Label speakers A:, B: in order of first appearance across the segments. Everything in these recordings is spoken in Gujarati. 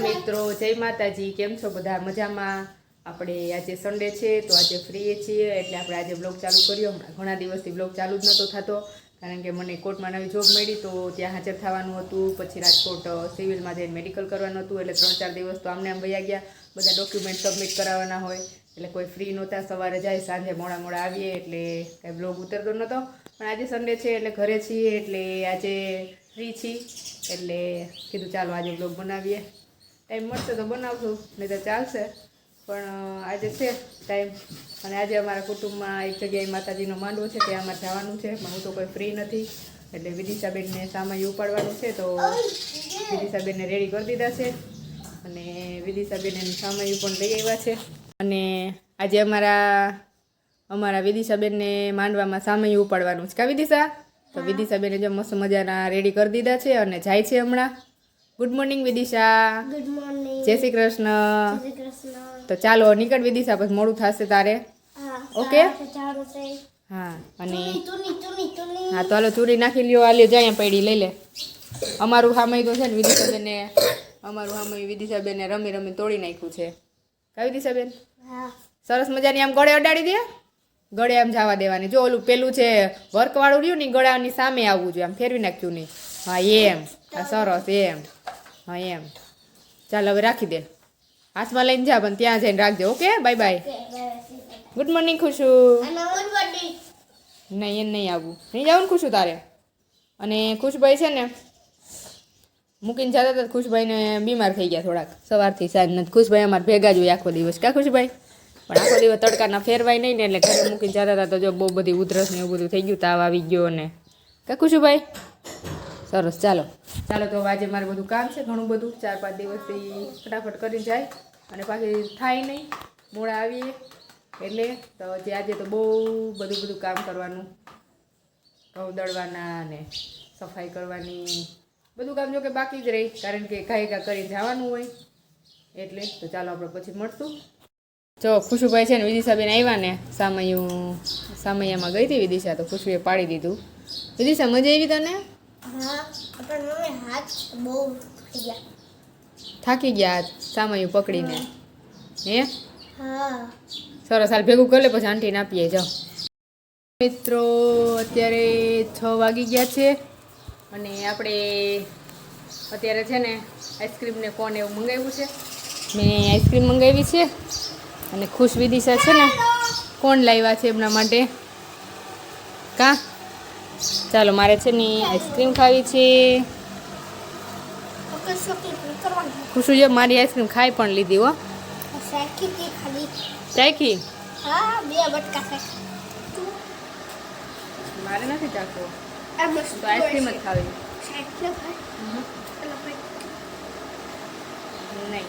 A: મિત્રો, જય માતાજી, કેમ છો બધા? મજામાં? આપણે આજે સન્ડે છે, તો આજે ફ્રી છીએ, એટલે આપણે આજે બ્લોગ ચાલુ કર્યો. હમણાં ઘણા દિવસથી બ્લોગ ચાલુ જ નહોતો થતો, કારણ કે મને કોર્ટમાં નવી જોબ મળી, તો ત્યાં હાજર થવાનું હતું. પછી રાજકોટ સિવિલમાં જઈને મેડિકલ કરવાનું હતું, એટલે ત્રણ ચાર દિવસ તો આમને આમ વયા ગયા. બધા ડોક્યુમેન્ટ સબમિટ કરાવવાના હોય, એટલે કોઈ ફ્રી નહોતા. સવારે જાય, સાંજે મોડા મોડા આવીએ, એટલે કાંઈ બ્લોગ ઉતરતો નહોતો પણ આજે સન્ડે છે, એટલે ઘરે છીએ, એટલે આજે ફ્રી છીએ. એટલે કીધું ચાલો આજે બ્લોગ બનાવીએ. ટાઈમ મળશે તો બનાવશું નહીં તો ચાલશે. પણ આજે છે ટાઈમ અને આજે અમારા કુટુંબમાં એક જગ્યાએ માતાજીનો માંડવો છે ત્યાં અમારે જવાનું છે. પણ હું તો કોઈ ફ્રી નથી. એટલે વિદિશાબેનને સામાય ઉપાડવાનું છે તો વિદિશાબેનને રેડી કરી દીધા છે. અને વિદિશાબેન એનું સામાયું પણ લઈ આવ્યા છે. અને આજે અમારા અમારા વિદિશાબેનને માંડવામાં સામયું ઉપાડવાનું છે. કા વિદિશા? તો વિદિશાબેને જો મસ્ત મજાના રેડી કરી દીધા છે અને જાય છે હમણાં. Good morning Vidisha
B: good morning
A: જય શ્રી કૃષ્ણ.
B: શ્રી કૃષ્ણ.
A: તો ચાલો નીકળ વિદિશા પછી મોડું થશે તારે.
B: ઓકે
A: હા અને હા તો હાલો ચૂરી નાખી લ્યો આ લ્યો જાય પડી લઈ લે. અમારું સામય તો છે ને વિદિશાબેને અમારું સામય વિદિશાબેને રમી રમી તોડી નાખ્યું છે. કા વિદિશાબેન?
B: હા.
A: સરસ મજાની આમ ગળે અડાડી દે? ગળે આમ જવા દેવાની. જો ઓલું પેલું છે વર્કવાળું રહ્યું ને ગળાની સામે આવવું જોઈએ આમ ફેરવી નાખ્યું નહીં. હા એમ. હા સરસ એમ. હા એમ. ચાલ હવે રાખી દે. હાથમાં લઈને જા પણ ત્યાં જઈને રાખજે okay? Bye bye.
B: Good morning Khushu.
A: નહીં એને નહીં આવવું નહીં જવું ને ખુશું તારે? અને ખુશભાઈ છે ને મૂકીને જતા હતા ખુશભાઈને બીમાર થઈ ગયા થોડાક. સવારથી સાંજ નથી. ખુશભાઈ અમારે ભેગા જ હોય આખો દિવસ. કા ખુશભાઈ? પણ આખો દિવસ તડકાના ફેરવાય નહીં ને એટલે ઘરે મૂકીને જતા હતા તો જો બહુ બધી ઉધરસ ને એવું બધું થઈ ગયું તાવ આવી ગયો ને. કા ખુશુભાઈ? સરસ ચાલો. ચાલો તો આજે મારે બધું કામ છે, ઘણું બધું. ચાર પાંચ દિવસથી ફટાફટ કરી જાય અને પાછી થાય નહીં. મોડા આવીએ એટલે તો જે આજે તો બહુ બધું બધું કામ કરવાનું. ઘઉં દળવાના ને સફાઈ કરવાની. બધું કામ જો કે બાકી જ રહી, કારણ કે ઘાય ઘા કરી જવાનું હોય. એટલે તો ચાલો આપણે પછી મળશું. જો ખુશુભાઈ છે ને વિદિશાબેન આવ્યા ને, સામયું, સામૈયામાં ગઈ હતી વિદિશા, તો ખુશુએ પાડી દીધું. વિદિશા, મજા આવી તને?
B: હા પણ મમ્મી હાથ બહુ થઈ ગયા.
A: થાકી ગયા આજ સામયું પકડીને. હે.
B: હા?
A: સરસ હાલ ભેગું કરી લે પછી આંટીને આપીએ જાઓ. મિત્રો અત્યારે છ વાગી ગયા છે અને આપણે અત્યારે છે ને આઈસ્ક્રીમને કોણ એવું મંગાવ્યું છે. મેં આઈસ્ક્રીમ મંગાવી છે અને ખુશ વિદિશા છે ને કોણ લાવ્યા છે એમના માટે. કા? ચાલો, મારે છે ને આઈસ્ક્રીમ ખાવી છે. ખુશું જો, મારી આઈસ્ક્રીમ ખાઈ પણ લીધી, હો. ચાખી મારે નથી ચાખવો. આઈસ્ક્રીમ જ ખાવી. નહીં.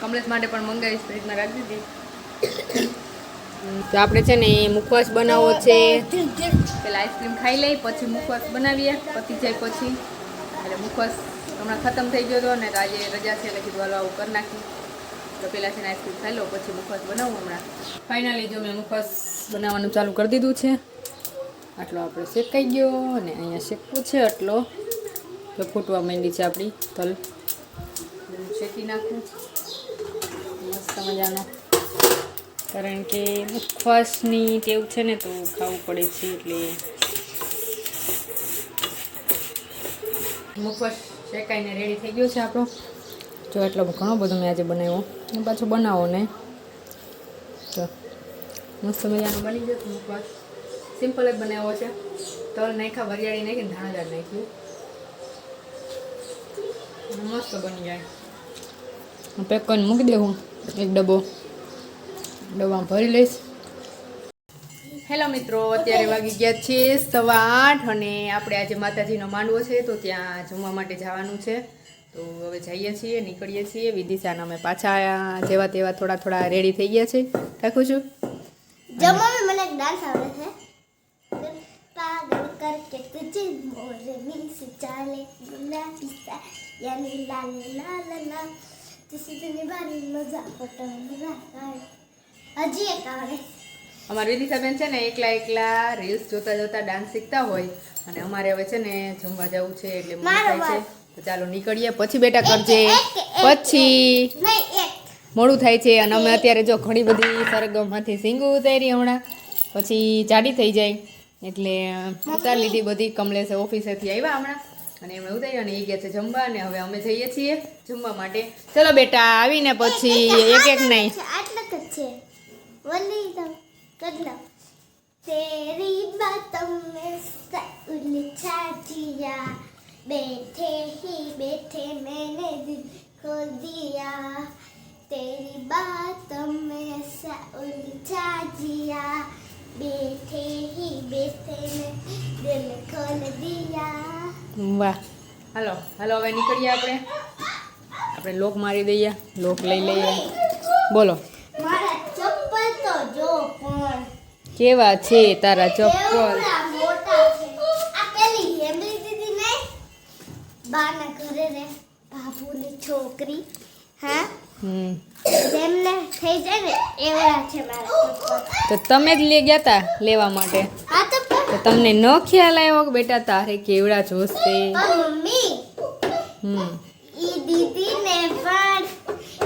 A: કમલેશ માટે પણ મંગાવીશ ફ્રીજમાં રાખી દીધી તો આપણે છે ને મુખવાસ બનાવવો છે. પેલા આઈસ્ક્રીમ ખાઈ લઈ પછી મુખવાસ બનાવીએ પતી જાય પછી. એટલે મુખવાસ હમણાં ખતમ થઈ ગયો હતો ને તો આજે રજા છે એટલે કીધું હાલો આવું કરી નાખી તો પેલા છે ને આઈસ્ક્રીમ ખાઈ લો પછી મુખવાસ બનાવું હમણાં. ફાઇનલી જો મેં મુખવાસ બનાવવાનું ચાલુ કરી દીધું છે. આટલો આપણે શેકાઈ ગયો અને અહીંયા શેકવું છે આટલો. તો ફૂટવા માંડી છે આપણી તલ. શેકી નાખું. મસ્ત મજાનો. કારણ કે ઉપવાસની ટેવ છે ને તો ખાવું પડે છે એટલે. મુખવાસ શેકાઈને રેડી થઈ ગયો છે આપણો. જો એટલો ઘણો બધો મેં આજે બનાવ્યો. અને પાછો બનાવો ને. તો મસ્ત મજાનો. બની જશે મુખવાસ સિમ્પલ જ બનાવ્યો છે. તલ નાખ્યા વરિયાળી નાખીને ધાણાદાર નાખ્યું. મસ્ત બની જાય. પેક કરીને મૂકી દેવું એક ડબ્બો. ડબ્બામાં ભરી લઈશ. હેલો મિત્રો અત્યારે વાગી ગયા છે સવા આઠ અને આપણે આજે માતાજીનો માંડવો છે તો ત્યાં જમવા માટે જવાનું છે. તો હવે જઈએ છીએ નીકળીએ છીએ. વિદિશાના અમે પાછા જેવા તેવા થોડા થોડા રેડી થઈ ગયા છે. રાખું છું.
B: જમવામાં મને એક ડાન્સ આવડે છે. પાગલ કરકે તુજે મોરની સચાલે ગુલાબી સા યાની લાલ લાલ. ના તિસી દુનિયા ની મજા પટમ રાખાય હજી એક આવે.
A: અમારી વિદિશાબેન છે ને એકલા એકલા રીલ્સ જોતા જોતા ડાન્સ શીખતા હોય અને અમારે હવે છે ને જમવા જવું છે એટલે મને થાય છે. તો ચાલો નીકળીએ પછી બેટા કરજે. પછી મોડું થાય છે અને અમે અત્યારે જો ઘણી બધી સરગમમાંથી સિંગું ઉતારી હમણાં. પછી જાડી થઈ જાય. એટલે ઉતાર લીધી બધી. કમલેશે ઓફિસેથી આવ્યા હમણાં. અને એમણે ઉતારી અને એ ગયા છે જમવા. અને હવે અમે જઈએ છીએ જમવા માટે. ચલો બેટા આવીને પછી એક એક નહીં.
B: વલી તો કદલા तेरी बातों में उलझा जिया बैठे ही बैठे मैंने दिल खो दिया तेरी बातों में ऐसा उलझा जिया बैठे ही बैठे मैं दिल खोल दिया
A: વાહ હાલો હાલો હવે નીકળીએ આપણે આપણે લોક મારી દઈએ લોક લઈ લઈએ બોલો કેવા છે તારા ચપ્પલ
B: છોકરી. હા?
A: હમ.
B: જેમને થઈ જાય ને એવડા છે મારા
A: તો તમે જ લઈ ગયા તા લેવા માટે?
B: તો
A: તમને ન ખ્યાલ આવ્યો બેટા તારે કેવડા જોશે?
B: મમ્મી
A: હમ
B: ઈ દીદી ને પણ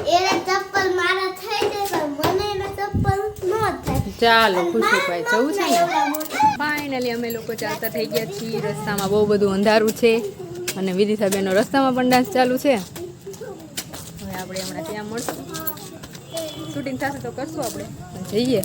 B: એના ચપ્પલ મારા થઈ જાય પણ મને એના ચપ્પલ ન થાય
A: ચાલો, ખુશીભાઈ જવું છે ને? ફાઇનલી અમે લોકો ચાલતા થઈ ગયા છીએ. રસ્તામાં બહુ બધું અંધારું છે અને વિદિતાબેનનો રસ્તામાં પણ ડાન્સ ચાલુ છે. હવે આપણે હમણાં ત્યાં મળશું. શૂટિંગ થશે તો કરશું આપણે. જઈએ.